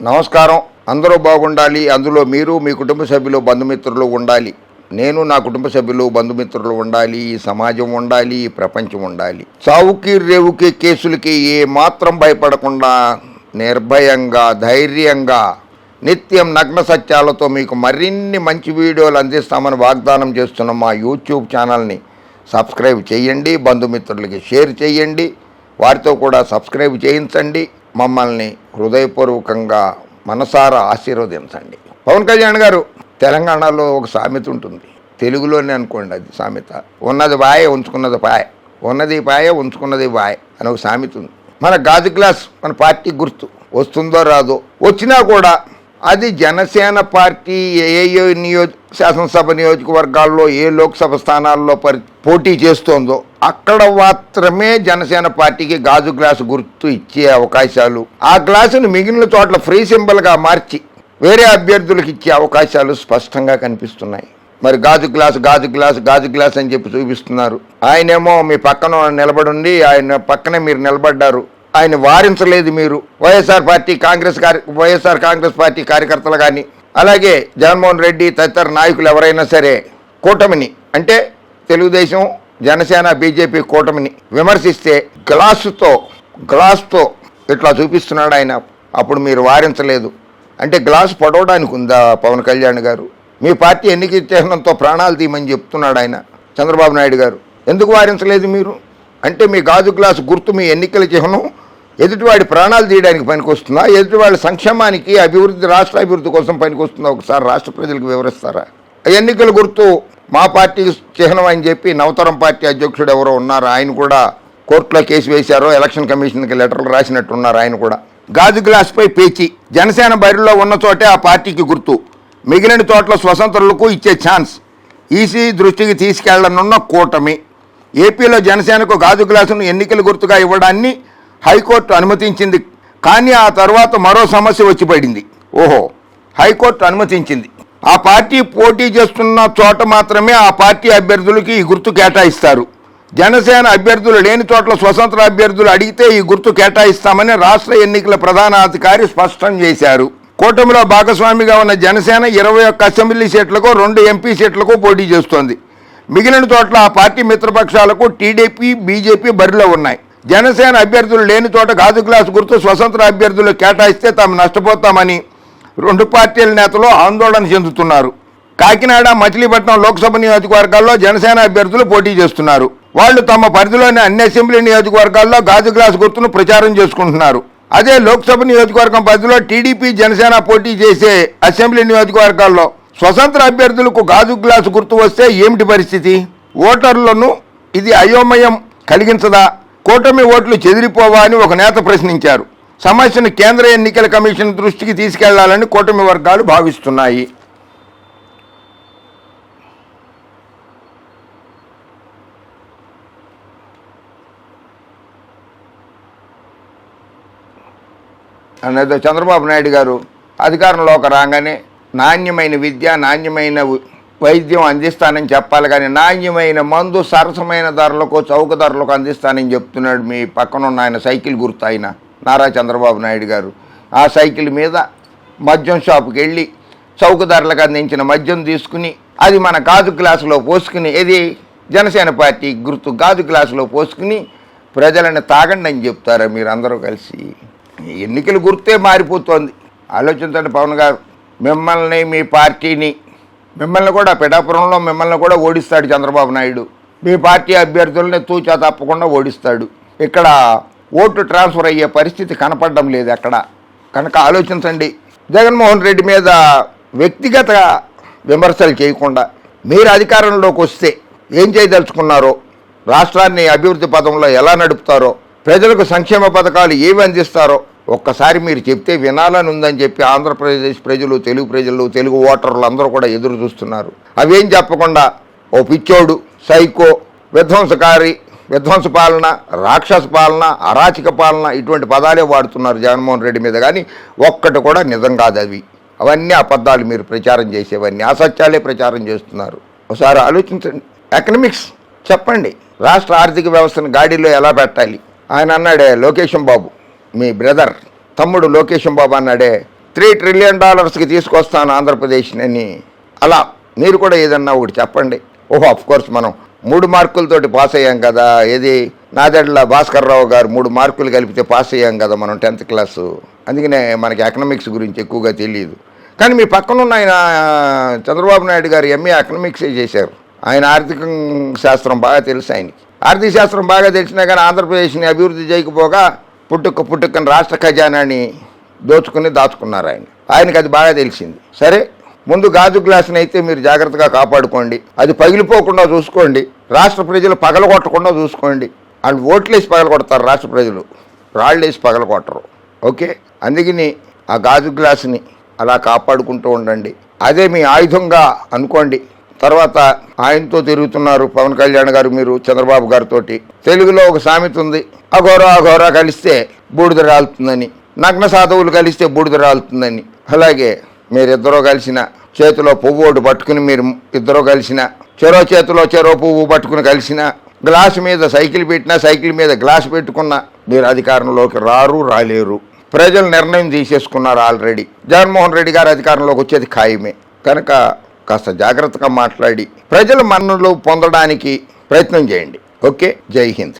నమస్కారం. అందరూ బాగుండాలి. అందులో మీరు మీ కుటుంబ సభ్యులు బంధుమిత్రులు ఉండాలి. నేను నా కుటుంబ సభ్యులు బంధుమిత్రులు ఉండాలి. ఈ సమాజం ఉండాలి. ఈ ప్రపంచం ఉండాలి. చావుకి రేవుకి కేసులకి ఏ మాత్రం భయపడకుండా నిర్భయంగా ధైర్యంగా నిత్యం నగ్న సత్యాలతో మీకు మరిన్ని మంచి వీడియోలు అందిస్తామని వాగ్దానం చేస్తున్న మా యూట్యూబ్ ఛానల్ని సబ్స్క్రైబ్ చేయండి. బంధుమిత్రులకి షేర్ చేయండి. వారితో కూడా సబ్స్క్రైబ్ చేయించండి. మమ్మల్ని హృదయపూర్వకంగా మనసారా ఆశీర్వదించండి. పవన్ కళ్యాణ్ గారు తెలంగాణలో ఒక సామెత ఉంటుంది. తెలుగులోనే అనుకోండి అది సామెత. ఉన్నది పాయ ఉంచుకున్నది పాయ. ఉన్నది పాయ ఉంచుకున్నది పాయ అని ఒక సామెత ఉంది. మన గాజు గ్లాస్ మన పార్టీ గుర్తు. వస్తుందో రాదో వచ్చినా కూడా అది జనసేన పార్టీ ఏ నియోజ శాసనసభ నియోజకవర్గాల్లో ఏ లోక్సభ స్థానాల్లో పరి పోటీ చేస్తోందో అక్కడ మాత్రమే జనసేన పార్టీకి గాజు గ్లాసు గుర్తు ఇచ్చే అవకాశాలు. ఆ గ్లాసును మిగిలిన చోట్ల ఫ్రీ సింబల్గా మార్చి వేరే అభ్యర్థులకు ఇచ్చే అవకాశాలు స్పష్టంగా కనిపిస్తున్నాయి. మరి గాజు గ్లాస్ గాజు గ్లాస్ గాజు గ్లాస్ అని చెప్పి చూపిస్తున్నారు. ఆయనేమో మీ పక్కన నిలబడుండి ఆయన పక్కనే మీరు నిలబడ్డారు. ఆయన వారించలేదు మీరు. YSR party Congress YSR Congress party కార్యకర్తలు కానీ అలాగే జగన్మోహన్ రెడ్డి తదితర నాయకులు ఎవరైనా సరే కూటమిని అంటే తెలుగుదేశం జనసేన బీజేపీ కూటమిని విమర్శిస్తే గ్లాసుతో గ్లాస్తో ఇట్లా చూపిస్తున్నాడు ఆయన. అప్పుడు మీరు వారించలేదు. అంటే గ్లాసు పడవడానికి ఉందా పవన్ కళ్యాణ్ గారు? మీ పార్టీ ఎన్నిక చిహ్నంతో ప్రాణాలు తీయమని చెప్తున్నాడు ఆయన చంద్రబాబు నాయుడు గారు. ఎందుకు వారించలేదు మీరు? అంటే మీ గాజు గ్లాసు గుర్తు మీ ఎన్నికల చిహ్నం. ఎదుటివాడి ప్రాణాలు తీయడానికి పనికొస్తుందా? ఎదుటివాడి సంక్షేమానికి అభివృద్ధి రాష్ట్ర అభివృద్ధి కోసం పనికొస్తుందా? ఒకసారి రాష్ట్ర ప్రజలకు వివరిస్తారా? ఎన్నికల గుర్తు మా పార్టీ చిహ్నం అని చెప్పి నవతరం పార్టీ అధ్యక్షుడు ఎవరో ఉన్నారు. ఆయన కూడా కోర్టులో కేసు వేశారో. ఎలక్షన్ కమిషన్కి లెటర్లు రాసినట్టున్నారు ఆయన కూడా. గాజు గ్లాస్పై పేచి జనసేన బరిలో ఉన్న చోటే ఆ పార్టీకి గుర్తు. మిగిలిన చోట్ల స్వతంత్రులకు ఇచ్చే ఛాన్స్. ఈసీ దృష్టికి తీసుకెళ్ళనున్న కూటమి. ఏపీలో జనసేనకు గాజు గ్లాసును ఎన్నికల గుర్తుగా ఇవ్వడాన్ని హైకోర్టు అనుమతించింది. కానీ ఆ తర్వాత మరో సమస్య వచ్చి పడింది. ఓహో హైకోర్టు అనుమతించింది. ఆ పార్టీ పోటీ చేస్తున్న చోట మాత్రమే ఆ పార్టీ అభ్యర్థులకి ఈ గుర్తు కేటాయిస్తారు. జనసేన అభ్యర్థులు లేని చోట్ల స్వతంత్ర అభ్యర్థులు అడిగితే ఈ గుర్తు కేటాయిస్తామని రాష్ట్ర ఎన్నికల ప్రధానాధికారి స్పష్టం చేశారు. కూటమిలో భాగస్వామిగా ఉన్న జనసేన ఇరవై ఒక్క అసెంబ్లీ సీట్లకు రెండు ఎంపీ సీట్లకు పోటీ చేస్తోంది. మిగిలిన చోట్ల ఆ పార్టీ మిత్రపక్షాలకు టీడీపీ బీజేపీ బరిలో ఉన్నాయి. జనసేన అభ్యర్థులు లేని చోట గాజు గ్లాస్ గుర్తు స్వతంత్ర అభ్యర్థులు కేటాయిస్తే తాము నష్టపోతామని రెండు పార్టీల నేతలు ఆందోళన చెందుతున్నారు. కాకినాడ మచిలీపట్నం లోక్సభ నియోజకవర్గాల్లో జనసేన అభ్యర్థులు పోటీ చేస్తున్నారు. వాళ్ళు తమ పరిధిలోని అన్ని అసెంబ్లీ నియోజకవర్గాల్లో గాజు గ్లాస్ గుర్తును ప్రచారం చేసుకుంటున్నారు. అదే లోక్సభ నియోజకవర్గం పరిధిలో టీడీపీ జనసేన పోటీ చేసే అసెంబ్లీ నియోజకవర్గాల్లో స్వతంత్ర అభ్యర్థులకు గాజు గ్లాసు గుర్తు వస్తే ఏమిటి పరిస్థితి? ఓటర్లను ఇది అయోమయం కలిగించదా? కూటమి ఓట్లు చెదిరిపోవా అని ఒక నేత ప్రశ్నించారు. సమస్యను కేంద్ర ఎన్నికల కమిషన్ దృష్టికి తీసుకెళ్ళాలని కూటమి వర్గాలు భావిస్తున్నాయి. అనేది చంద్రబాబు నాయుడు గారు అధికారంలోకి రాగానే నాణ్యమైన విద్య నాణ్యమైన వైద్యం అందిస్తానని చెప్పాలి కానీ నాణ్యమైన మందు సరసమైన ధరలకు చౌక ధరలకు అందిస్తానని చెప్తున్నాడు మీ పక్కనున్న ఆయన సైకిల్ గుర్తు ఆయన. నారా చంద్రబాబు నాయుడు గారు. ఆ సైకిల్ మీద మద్యం షాపుకి వెళ్ళి చౌక ధరలకు అందించిన మద్యం తీసుకుని అది మన గాజు గ్లాసులో పోసుకుని ఇది జనసేన పార్టీ గుర్తు గాజు గ్లాసులో పోసుకుని ప్రజలను తాగండి అని చెప్తారా మీరు అందరూ కలిసి ఎన్నికల గుర్తే మారిపోతోంది. ఆలోచించండి పవన్ గారు మిమ్మల్ని మీ పార్టీని మిమ్మల్ని కూడా పిఠాపురంలో మిమ్మల్ని కూడా ఓడిస్తాడు చంద్రబాబు నాయుడు. మీ పార్టీ అభ్యర్థుల్ని తూచా తప్పకుండా ఓడిస్తాడు. ఇక్కడ ఓటు ట్రాన్స్ఫర్ అయ్యే పరిస్థితి కనపడడం లేదు అక్కడ. కనుక ఆలోచించండి. జగన్మోహన్ రెడ్డి మీద వ్యక్తిగత విమర్శలు చేయకుండా మీరు అధికారంలోకి వస్తే ఏం చేయదలుచుకున్నారో రాష్ట్రాన్ని అభివృద్ధి పదంలో ఎలా నడుపుతారో ప్రజలకు సంక్షేమ పథకాలు ఏవి అందిస్తారో ఒక్కసారి మీరు చెప్తే వినాలని ఉందని చెప్పి ఆంధ్రప్రదేశ్ ప్రజలు తెలుగు ప్రజలు తెలుగు ఓటర్లు అందరూ కూడా ఎదురు చూస్తున్నారు. అవేం చెప్పకుండా ఓ పిచ్చోడు సైకో విధ్వంసకారి విధ్వంస పాలన రాక్షస పాలన అరాచక పాలన ఇటువంటి పదాలే వాడుతున్నారు జగన్మోహన్ రెడ్డి మీద. కానీ ఒక్కటి కూడా నిజం కాదు అవి. అవన్నీ అబద్ధాలు మీరు ప్రచారం చేసేవన్నీ అసత్యాలే ప్రచారం చేస్తున్నారు. ఒకసారి ఆలోచించండి. ఎకనమిక్స్ చెప్పండి. రాష్ట్ర ఆర్థిక వ్యవస్థను గాడిలో ఎలా పెట్టాలి? ఆయన అన్నాడే లోకేశం బాబు మీ బ్రదర్ తమ్ముడు లోకేశం బాబు అన్నాడే త్రీ ట్రిలియన్ డాలర్స్కి తీసుకొస్తాను ఆంధ్రప్రదేశ్ని అలా మీరు కూడా ఏదన్నా ఒకటి చెప్పండి. ఓహో అఫ్ కోర్స్ మనం మూడు మార్కులతోటి పాస్ అయ్యాం కదా. ఏది? నాదెడ్ల భాస్కర్ రావు గారు మూడు మార్కులు కలిపితే పాస్ అయ్యాం కదా మనం టెన్త్ క్లాసు. అందుకనే మనకి ఎకనామిక్స్ గురించి ఎక్కువగా తెలియదు కానీ మీ పక్కనున్న ఆయన చంద్రబాబు నాయుడు గారు ఎంఏ ఎకనామిక్సే చేశారు. ఆయన ఆర్థిక శాస్త్రం బాగా తెలుసు ఆయనకి. ఆర్థిక శాస్త్రం బాగా తెలిసినా కానీ ఆంధ్రప్రదేశ్ని అభివృద్ధి చేయకపోగా పుట్టుక పుట్టుకని రాష్ట్ర ఖజానాని దోచుకుని దాచుకున్నారు ఆయన. ఆయనకి అది బాగా తెలిసింది. సరే? ముందు గాజు గ్లాసుని అయితే మీరు జాగ్రత్తగా కాపాడుకోండి. అది పగిలిపోకుండా చూసుకోండి. రాష్ట్ర ప్రజలు పగలగొట్టకుండా చూసుకోండి. వాళ్ళు ఓట్లేసి పగలగొడతారు రాష్ట్ర ప్రజలు. రాళ్ళేసి పగలగొట్టరు. ఓకే? అందుకని ఆ గాజు గ్లాసుని అలా కాపాడుకుంటూ ఉండండి. అదే మీ ఆయుధంగా అనుకోండి. తర్వాత ఆయనతో తిరుగుతున్నారు పవన్ కళ్యాణ్ గారు మీరు చంద్రబాబు గారితో తెలుగులో ఒక సామెత ఉంది. అఘోర అఘోర కలిస్తే బూడిద రాలుతుందని. నగ్న సాధువులు కలిస్తే బూడిద రాలుతుందని. అలాగే మీరిద్దరూ కలిసిన చేతిలో పువ్వు ఒకటి పట్టుకుని మీరు ఇద్దరు కలిసిన చెరో చేతిలో చెరో పువ్వు పట్టుకుని కలిసిన గ్లాస్ మీద సైకిల్ పెట్టినా సైకిల్ మీద గ్లాస్ పెట్టుకున్నా మీరు అధికారంలోకి రారు రాలేరు. ప్రజలు నిర్ణయం తీసేసుకున్నారు ఆల్రెడీ. జగన్మోహన్ రెడ్డి గారు అధికారంలోకి వచ్చేది ఖాయమే. కనుక కాస్త జాగ్రత్తగా మాట్లాడి ప్రజల మన్నలు పొందడానికి ప్రయత్నం చేయండి. ఓకే? జై హింద్.